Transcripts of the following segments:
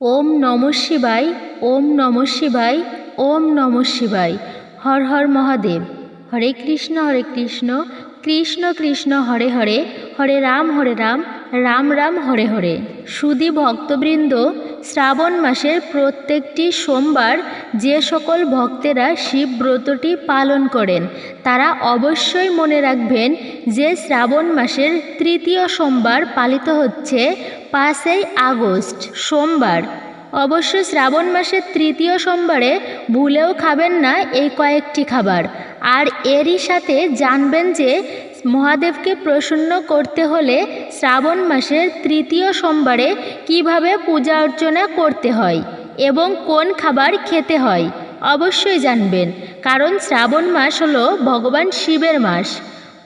ওম নম শিবায়, ওম নম শিবায়, ওম নম শিবায়। হর হর মহাদেব। হরে কৃষ্ণ হরে কৃষ্ণ। কৃষ্ণ কৃষ্ণ, হরে হরে। হরে রাম হরে রাম। রাম রাম, হরে হরে। সুদী ভক্তবৃন্দ শ্রাবণ মাসের প্রত্যেকটি সোমবার যে সকল ভক্তেরা শিব ব্রতটি পালন করেন, তারা অবশ্যই মনে রাখবেন যে শ্রাবণ মাসের তৃতীয় সোমবার পালিত হচ্ছে পাঁচই আগস্ট, সোমবার। অবশ্য শ্রাবণ মাসের তৃতীয় সোমবারে ভুলেও খাবেন না এই কয়েকটি খাবার। আর এরই সাথে জানবেন যে মহাদেবকে প্রসন্ন করতে হলে শ্রাবণ মাসের তৃতীয় সোমবারে কীভাবে পূজা অর্চনা করতে হয় এবং কোন খাবার খেতে হয় অবশ্যই জানবেন, কারণ শ্রাবণ মাস হলো ভগবান শিবের মাস।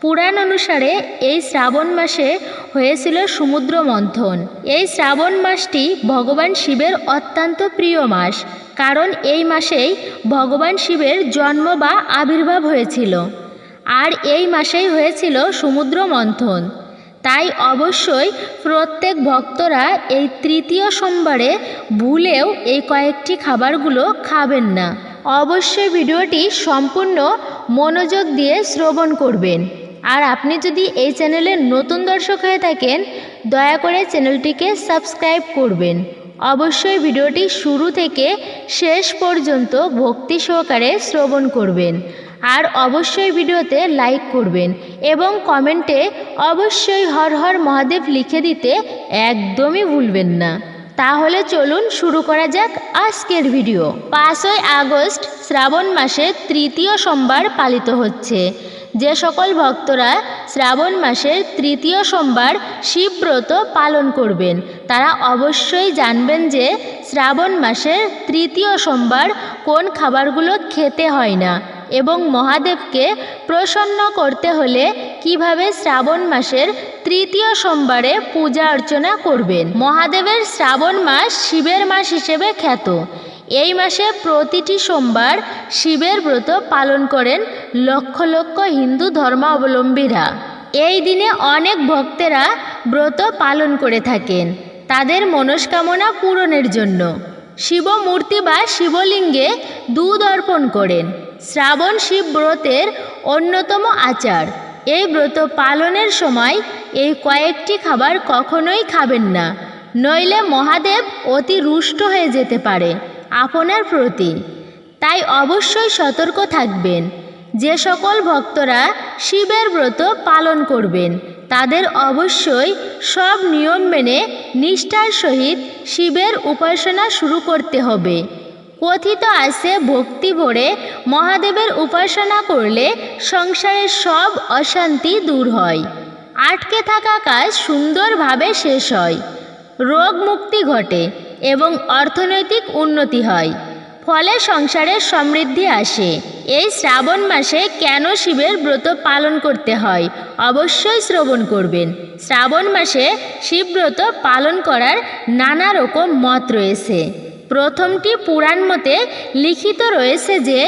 পুরাণ অনুসারে এই শ্রাবণ মাসে হয়েছিল সমুদ্র মন্থন। এই শ্রাবণ মাসটি ভগবান শিবের অত্যন্ত প্রিয় মাস, কারণ এই মাসেই ভগবান শিবের জন্ম বা আবির্ভাব হয়েছিল। আর এই মাসেই হয়েছিল সমুদ্র মন্থন তাই অবশ্যই প্রত্যেক ভক্তরা এই তৃতীয় সোমবারে ভুলেও এই কয়েকটি খাবারগুলো খাবেন না। অবশ্যই ভিডিওটি সম্পূর্ণ মনোযোগ দিয়ে শ্রবণ করবেন। আর আপনি যদি এই চ্যানেলের নতুন দর্শক হয়ে থাকেন, দয়া করে চ্যানেলটিকে সাবস্ক্রাইব করবেন। অবশ্যই ভিডিওটি শুরু থেকে শেষ পর্যন্ত ভক্তি সহকারে শ্রবণ করবেন। আর অবশ্যই ভিডিওতে লাইক করবেন এবং কমেন্টে অবশ্যই হর হর মহাদেব লিখে দিতে একদমই ভুলবেন না। তাহলে চলুন শুরু করা যাক আজকের ভিডিও। পাঁচই আগস্ট শ্রাবণ মাসে তৃতীয় সোমবার পালিত হচ্ছে। যে সকল ভক্তরা শ্রাবণ মাসের তৃতীয় সোমবার শিবব্রত পালন করবেন, তারা অবশ্যই জানবেন যে শ্রাবণ মাসের তৃতীয় সোমবার কোন খাবারগুলো খেতে হয় না। এবং মহাদেবকে প্রসন্ন করতে হলে কীভাবে শ্রাবণ মাসের তৃতীয় সোমবারে পূজা অর্চনা করবেন? মহাদেবের শ্রাবণ মাস শিবের মাস হিসেবে খ্যাত। এই মাসে প্রতিটি সোমবার শিবের ব্রত পালন করেন লক্ষ লক্ষ হিন্দু ধর্মাবলম্বীরা। এই দিনে অনেক ভক্তেরা ব্রত পালন করে থাকেন। তাদের মনস্কামনা পূরণের জন্য। শিবমূর্তি বা শিবলিঙ্গে দুধ অর্পণ করেন। শ্রাবণ শিব ব্রতের অন্যতম আচার। এই ব্রত পালনের সময় এই কয়েকটি খাবার কখনোই খাবেন না, নইলে মহাদেব অতি রুষ্ট হয়ে যেতে পারে আপনার প্রতি। তাই অবশ্যই সতর্ক থাকবেন। যে সকল ভক্তরা শিবের ব্রত পালন করবেন, তাদের অবশ্যই সব নিয়ম মেনে নিষ্ঠার সহিত শিবের উপাসনা শুরু করতে হবে। কথিত আছে ভক্তি ভরে মহাদেবের উপাসনা করলে সংসারের সব অশান্তি দূর হয়। আটকে থাকা কাজ সুন্দরভাবে শেষ হয়। রোগ মুক্তি ঘটে এবং অর্থনৈতিক উন্নতি হয়। ফলে সংসারের সমৃদ্ধি আসে। এই শ্রাবণ মাসে কেন শিবের ব্রত পালন করতে হয় অবশ্যই শ্রবণ করবেন। শ্রাবণ মাসে শিবব্রত পালন করার নানা রকম মত রয়েছে। প্রথমটি পুরাণ মতে লিখিত রয়েছে যে,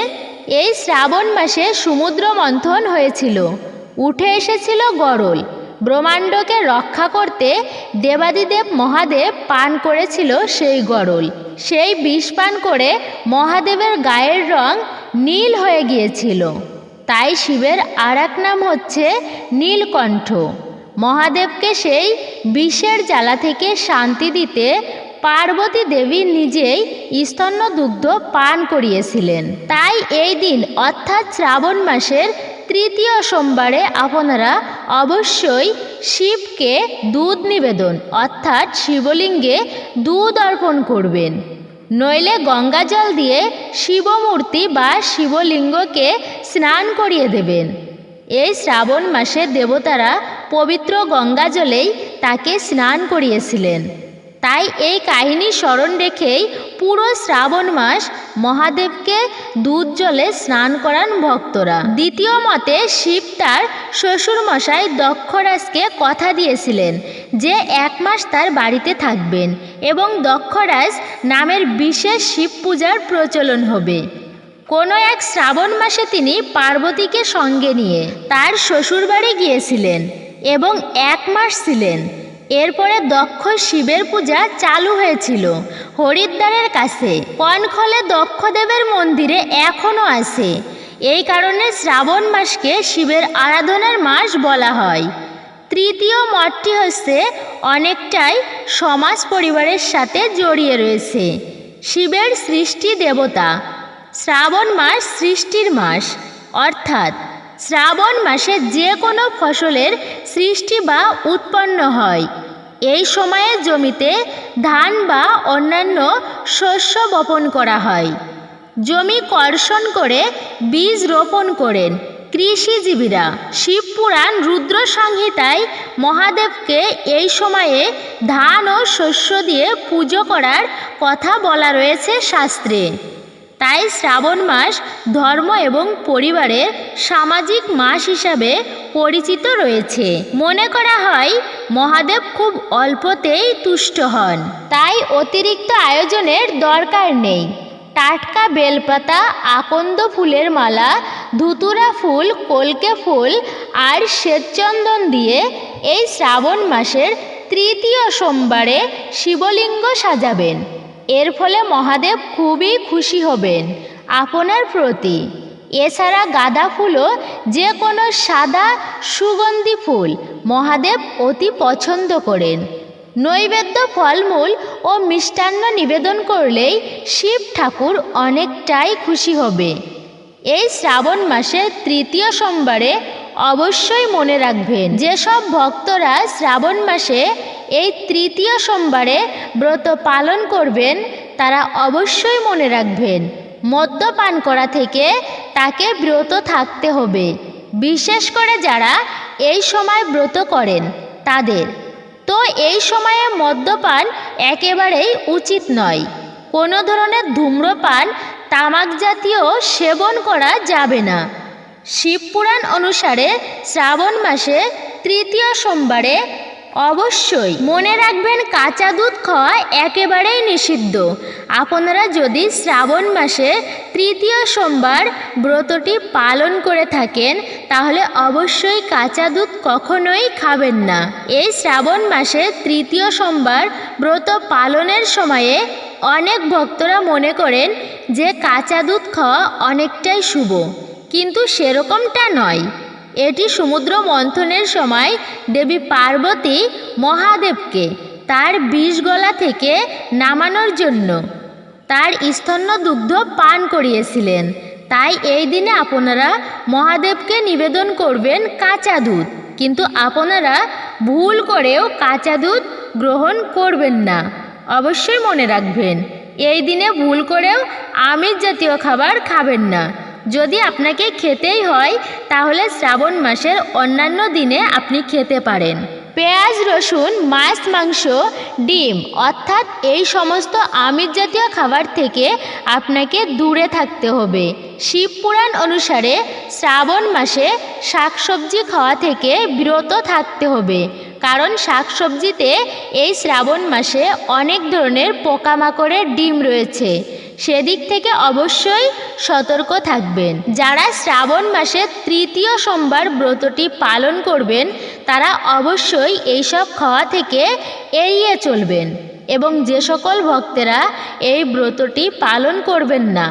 এই শ্রাবণ মাসে সমুদ্র মন্থন হয়েছিল। উঠে এসেছিল গরল। ব্রহ্মাণ্ডকে রক্ষা করতে দেবাদিদেব মহাদেব পান করেছিল সেই গরল। সেই বিষ পান করে মহাদেবের গায়ের রং নীল হয়ে গিয়েছিল। তাই শিবের আর নাম হচ্ছে নীলকণ্ঠ। মহাদেবকে সেই বিষের জ্বালা থেকে শান্তি দিতে পার্বতী দেবী নিজেই স্তন্য দুগ্ধ পান করিয়েছিলেন। তাই এই দিন, অর্থাৎ শ্রাবণ মাসের তৃতীয় সোমবারে আপনারা অবশ্যই শিবকে দুধ নিবেদন, অর্থাৎ শিবলিঙ্গে দুধ অর্পণ করবেন। নইলে গঙ্গা জল দিয়ে শিবমূর্তি বা শিবলিঙ্গকে স্নান করিয়ে দেবেন। এই শ্রাবণ মাসে দেবতারা পবিত্র গঙ্গা জলেই তাকে স্নান করিয়েছিলেন। তাই এই কাহিনী স্মরণ রেখেই পুরো শ্রাবণ মাস মহাদেবকে দুধ জলে স্নান করান ভক্তরা। দ্বিতীয় মতে শিব তার শ্বশুরমশাই দক্ষরাজকে কথা দিয়েছিলেন যে এক মাস তার বাড়িতে থাকবেন এবং দক্ষরাজ নামের বিশেষ শিব পূজার প্রচলন হবে। কোনো এক শ্রাবণ মাসে তিনি পার্বতীকে সঙ্গে নিয়ে তার শ্বশুরবাড়ি গিয়েছিলেন এবং এক মাস ছিলেন। এরপরে দক্ষ শিবের পূজা চালু হয়েছিল। হরিদ্বারের কাছে। কনখলে দক্ষদেবের মন্দিরে এখনও আছে। এই কারণে শ্রাবণ মাসকে শিবের আরাধনার মাস বলা হয়। তৃতীয় মঠটি হচ্ছে অনেকটাই সমাজ পরিবারের সাথে জড়িয়ে রয়েছে। শিবের সৃষ্টি দেবতা। শ্রাবণ মাস সৃষ্টির মাস। অর্থাৎ শ্রাবণ মাসে যে কোনো ফসলের সৃষ্টি বা উৎপন্ন হয়। এই সময়ে জমিতে ধান বা অন্যান্য শস্য বপন করা হয়। জমি কর্ষণ করে বীজ রোপণ করেন। কৃষিজীবীরা শিবপুরাণ রুদ্র সংহিতায় মহাদেবকে এই সময়ে ধান ও শস্য দিয়ে পুজো করার কথা বলা রয়েছে শাস্ত্রে। তাই শ্রাবণ মাস ধর্ম এবং পরিবারের সামাজিক মাস হিসাবে পরিচিত রয়েছে। মনে করা হয়, মহাদেব খুব অল্পতেই তুষ্ট হন। তাই অতিরিক্ত আয়োজনের দরকার নেই। টাটকা বেলপাতা, আকন্দ ফুলের মালা, ধুতুরা ফুল, কলকে ফুল আর শ্বেতচন্দন দিয়ে এই শ্রাবণ মাসের তৃতীয় সোমবারে শিবলিঙ্গ সাজাবেন। এর ফলে মহাদেব খুবই খুশি হবেন আপনার প্রতি। এছাড়া গাঁদা ফুলও যে কোনো সাদা সুগন্ধি ফুল মহাদেব অতি পছন্দ করেন। নৈবেদ্য, ফলমূল ও মিষ্টান্ন নিবেদন করলেই শিব ঠাকুর অনেকটাই খুশি হবে। এই শ্রাবণ মাসের তৃতীয় সোমবারে অবশ্যই মনে রাখবেন, যেসব ভক্তরা শ্রাবণ মাসে এই তৃতীয় সোমবারে ব্রত পালন করবেন, তারা অবশ্যই মনে রাখবেন, মদ্যপান করা থেকে তাকে ব্রত থাকতে হবে। বিশেষ করে যারা এই সময় ব্রত করেন, তাদের। তো এই সময়ে মদ্যপান একেবারেই উচিত নয়। কোনো ধরনের ধূম্রপান, তামাক জাতীয় সেবন করা যাবে না। শিবপুরাণ অনুসারে শ্রাবণ মাসে তৃতীয় সোমবারে অবশ্যই। মনে রাখবেন, কাঁচা দুধ খাওয়া একেবারেই নিষিদ্ধ। আপনারা যদি শ্রাবণ মাসে তৃতীয় সোমবার ব্রতটি পালন করে থাকেন, তাহলে অবশ্যই কাঁচা দুধ কখনোই খাবেন না। এই শ্রাবণ মাসে তৃতীয় সোমবার ব্রত পালনের সময়ে অনেক ভক্তরা মনে করেন যে কাঁচা দুধ খাওয়া অনেকটাই শুভ। কিন্তু সেরকমটা নয়। এটি সমুদ্র মন্থনের সময় দেবী পার্বতী মহাদেবকে তার বিষ গলা থেকে নামানোর জন্য তার স্তন্য দুগ্ধ পান করিয়েছিলেন। তাই এই দিনে আপনারা মহাদেবকে নিবেদন করবেন কাঁচা দুধ। কিন্তু আপনারা ভুল করেও কাঁচা দুধ গ্রহণ করবেন না। অবশ্যই মনে রাখবেন, এই দিনে ভুল করেও আমিষ জাতীয় খাবার খাবেন না। যদি আপনাকে খেতেই হয়, তাহলে শ্রাবণ মাসের অন্যান্য দিনে আপনি খেতে পারেন। পেঁয়াজ, রসুন, মাছ, মাংস, ডিম, অর্থাৎ এই সমস্ত আমিষ জাতীয় খাবার থেকে আপনাকে দূরে থাকতে হবে। শিবপুরাণ অনুসারে শ্রাবণ মাসে শাকসবজি খাওয়া থেকে বিরত থাকতে হবে, কারণ শাকসবজিতে এই শ্রাবণ মাসে অনেক ধরনের পোকামাকড়ের ডিম রয়েছে। সেদিক থেকে অবশ্যই সতর্ক থাকবেন। যারা শ্রাবণ মাসের তৃতীয় সোমবার ব্রতটি পালন করবেন, তারা অবশ্যই এইসব খাওয়া থেকে এড়িয়ে চলবেন এবং যে সকল ভক্তেরা এই ব্রতটি পালন করবেন না,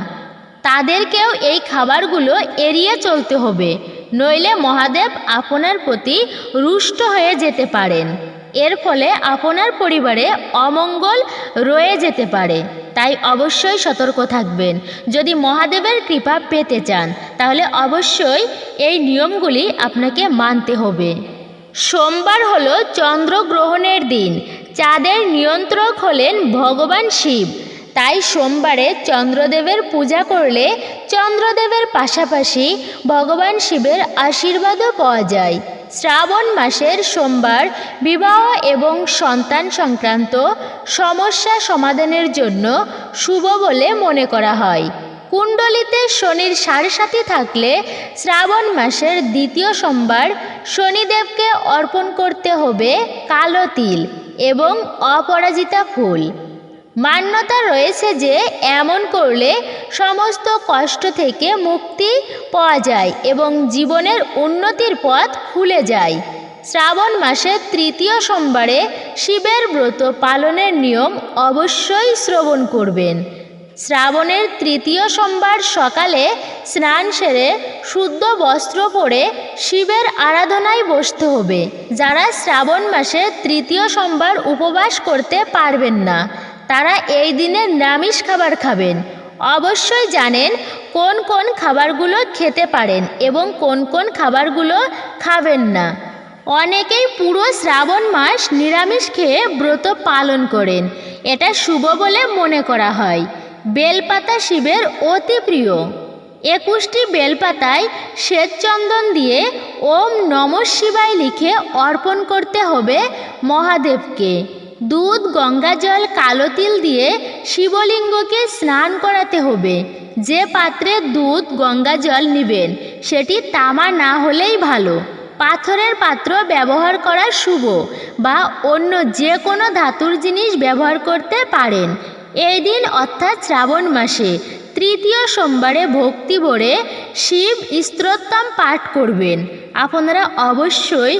তাদেরকেও এই খাবারগুলো এড়িয়ে চলতে হবে। নইলে মহাদেব আপনার প্রতি রুষ্ট হয়ে যেতে পারেন। এর ফলে আপনার পরিবারে অমঙ্গল রয়ে যেতে পারে। তাই অবশ্যই সতর্ক থাকবেন। যদি মহাদেবের কৃপা পেতে চান, তাহলে অবশ্যই এই নিয়মগুলি আপনাকে মানতে হবে। সোমবার হলো চন্দ্রগ্রহণের দিন। চাঁদের নিয়ন্ত্রক হলেন ভগবান শিব। তাই সোমবারে চন্দ্রদেবের পূজা করলে চন্দ্রদেবের পাশাপাশি ভগবান শিবের আশীর্বাদও পাওয়া যায়। শ্রাবণ মাসের সোমবার বিবাহ এবং সন্তান সংক্রান্ত সমস্যা সমাধানের জন্য শুভ বলে মনে করা হয়। কুণ্ডলিতে শনির সাড়ে সাথে থাকলে শ্রাবণ মাসের দ্বিতীয় সোমবার শনিদেবকে অর্পণ করতে হবে কালো তিল এবং অপরাজিতা ফুল। মান্যতা রয়েছে যে এমন করলে সমস্ত কষ্ট থেকে মুক্তি পাওয়া যায় এবং জীবনের উন্নতির পথ খুলে যায়। শ্রাবণ মাসের তৃতীয় সোমবারে শিবের ব্রত পালনের নিয়ম অবশ্যই শ্রবণ করবেন। শ্রাবণের তৃতীয় সোমবার সকালে স্নান সেরে শুদ্ধ বস্ত্র পরে শিবের আরাধনায় বসতে হবে। যারা শ্রাবণ মাসে তৃতীয় সোমবার উপবাস করতে পারবেন না তারা এই দিনে নিরামিষ খাবার খাবেন। অবশ্যই জানেন কোন কোন খাবারগুলো খেতে পারেন এবং কোন কোন খাবারগুলো খাবেন না। অনেকেই পুরো শ্রাবণ মাস নিরামিষ খেয়ে ব্রত পালন করেন। এটা শুভ বলে মনে করা হয়। বেলপাতা শিবের অতি প্রিয়। একুশটি বেলপাতায় শ্বেতচন্দন দিয়ে ওম নম শিবায় লিখে অর্পণ করতে হবে মহাদেবকে। দুধ, গঙ্গা জল, কালো তিল দিয়ে শিবলিঙ্গকে স্নান করাতে হবে। যে পাত্রে দুধ, গঙ্গা জল নেবেন, সেটি তামা না হলেই ভালো। পাথরের পাত্র ব্যবহার করা শুভ বা অন্য যে কোনো ধাতুর জিনিস ব্যবহার করতে পারেন। এই দিন অর্থাৎ শ্রাবণ মাসে তৃতীয় সোমবারে ভক্তি ভরে শিব স্ত্রোত্তম পাঠ করবেন। আপনারা অবশ্যই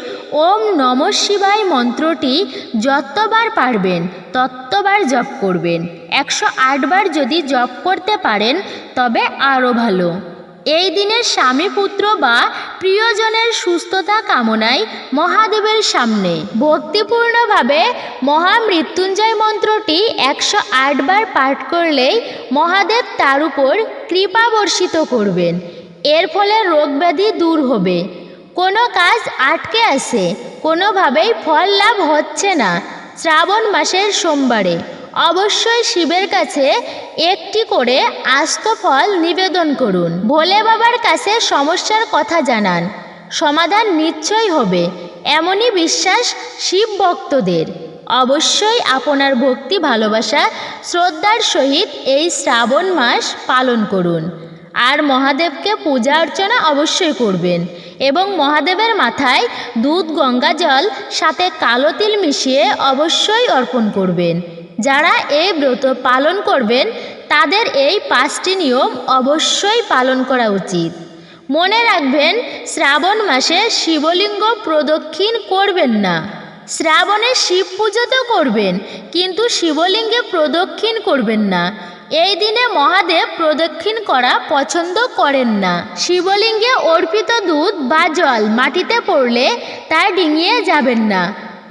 ওম নম শিবায় মন্ত্রটি যতবার পারবেন, ততবার জপ করবেন। একশো আটবার যদি জপ করতে পারেন, তবে আরও ভালো। এই দিনে স্বামী পুত্র বা প্রিয়জনের সুস্থতা কামনায় মহাদেবের সামনে। ভক্তিপূর্ণভাবে মহামৃত্যুঞ্জয় মন্ত্রটি একশো আটবার পাঠ করলেই মহাদেব তার উপর কৃপা বর্ষিত করবেন। এর ফলে রোগব্যাধি দূর হবে। কোনো কাজ আটকে আছে, কোনোভাবেই ফল লাভ হচ্ছে না শ্রাবণ মাসের সোমবারে। অবশ্যই শিবের কাছে একটি করে আস্ত ফল নিবেদন করুন। ভোলে বাবার কাছে সমস্যার কথা জানান। সমাধান নিশ্চয় হবে, এমনই বিশ্বাস শিব ভক্তদের। অবশ্যই আপনার ভক্তি ভালোবাসা শ্রদ্ধার সহিত এই শ্রাবণ মাস পালন করুন। আর মহাদেবকে পূজা অর্চনা অবশ্যই করবেন এবং মহাদেবের মাথায় দুধ, গঙ্গা জল, সাথে কালো তিল মিশিয়ে অবশ্যই অর্পণ করবেন। যারা এই ব্রত পালন করবেন, তাদের এই পাঁচটি নিয়ম অবশ্যই পালন করা উচিত। মনে রাখবেন, শ্রাবণ মাসে শিবলিঙ্গ প্রদক্ষিণ করবেন না। শ্রাবণে শিব পুজো তো করবেন, কিন্তু শিবলিঙ্গে প্রদক্ষিণ করবেন না। এই দিনে মহাদেব প্রদক্ষিণ করা পছন্দ করেন না। শিবলিঙ্গে অর্পিত দুধ বা জল মাটিতে পড়লে তা ডিঙিয়ে যাবেন না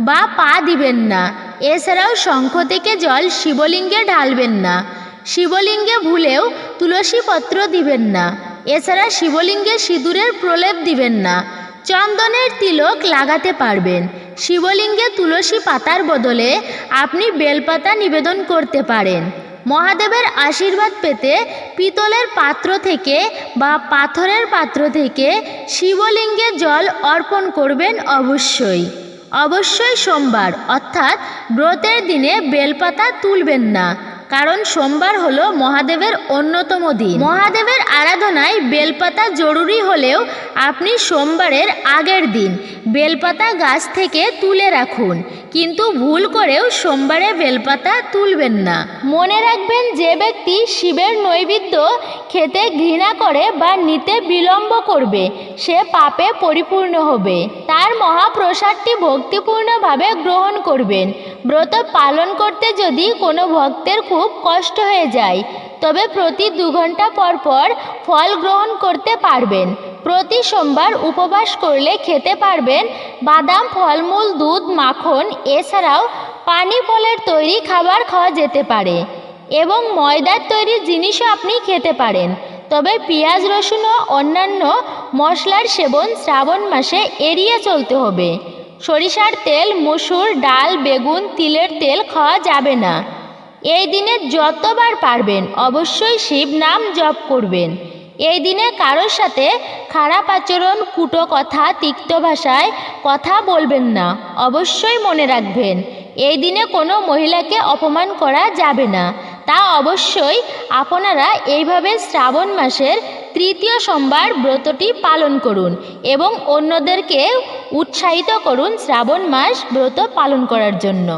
বা পা দিবেন না। এছাড়াও শঙ্খ থেকে জল শিবলিঙ্গে ঢালবেন না। শিবলিঙ্গে ভুলেও তুলসী পত্র দিবেন না। এছাড়া শিবলিঙ্গে সিঁদুরের প্রলেপ দিবেন না। চন্দনের তিলক লাগাতে পারবেন। শিবলিঙ্গে তুলসী পাতার বদলে আপনি বেলপাতা নিবেদন করতে পারেন। মহাদেবের আশীর্বাদ পেতে পিতলের পাত্র থেকে বা পাথরের পাত্র থেকে শিবলিঙ্গে জল অর্পণ করবেন অবশ্যই। অবশ্যই সোমবার, অর্থাৎ ব্রতের দিনে বেলপাতা তুলবেন না, কারণ সোমবার হলো মহাদেবের অন্যতম দিন। মহাদেবের আরাধনায় বেলপাতা জরুরি হলেও আপনি সোমবারের আগের দিন বেলপাতা গাছ থেকে তুলে রাখুন। কিন্তু ভুল করেও সোমবারে বেলপাতা তুলবেন না। মনে রাখবেন যে ব্যক্তি শিবের নৈবেদ্য খেতে ঘৃণা করে বা নিতে বিলম্ব করবে, সে পাপে পরিপূর্ণ হবে। তার মহাপ্রসাদটি ভক্তিপূর্ণভাবে গ্রহণ করবেন। ব্রত পালন করতে যদি কোনো ভক্তের খুব কষ্ট হয়ে যায়, তবে প্রতি দু ঘণ্টা পর পর ফল গ্রহণ করতে পারবেন। প্রতি সোমবার উপবাস করলে খেতে পারবেন বাদাম, ফলমূল, দুধ, মাখন, এছাড়াও পানি ফলের তৈরি খাবার খাওয়া যেতে পারে এবং ময়দার তৈরি জিনিসও আপনি খেতে পারেন। তবে পেঁয়াজ, রসুন ও অন্যান্য মশলার সেবন শ্রাবণ মাসে এড়িয়ে চলতে হবে। সরিষার তেল, মসুর ডাল, বেগুন, তিলের তেল খাওয়া যাবে না। এই দিনে যতবার পারবেন অবশ্যই শিব নাম জপ করবেন। এই দিনে কারোর সাথে খারাপ আচরণ, কুটো কথা, তিক্ত ভাষায় কথা বলবেন না। অবশ্যই মনে রাখবেন, এই দিনে কোনো মহিলাকে অপমান করা যাবে না। তা অবশ্যই আপনারা এইভাবে শ্রাবণ মাসের তৃতীয় সোমবার ব্রতটি পালন করুন এবং অন্যদেরকে উৎসাহিত করুন শ্রাবণ মাস ব্রত পালন করার জন্য।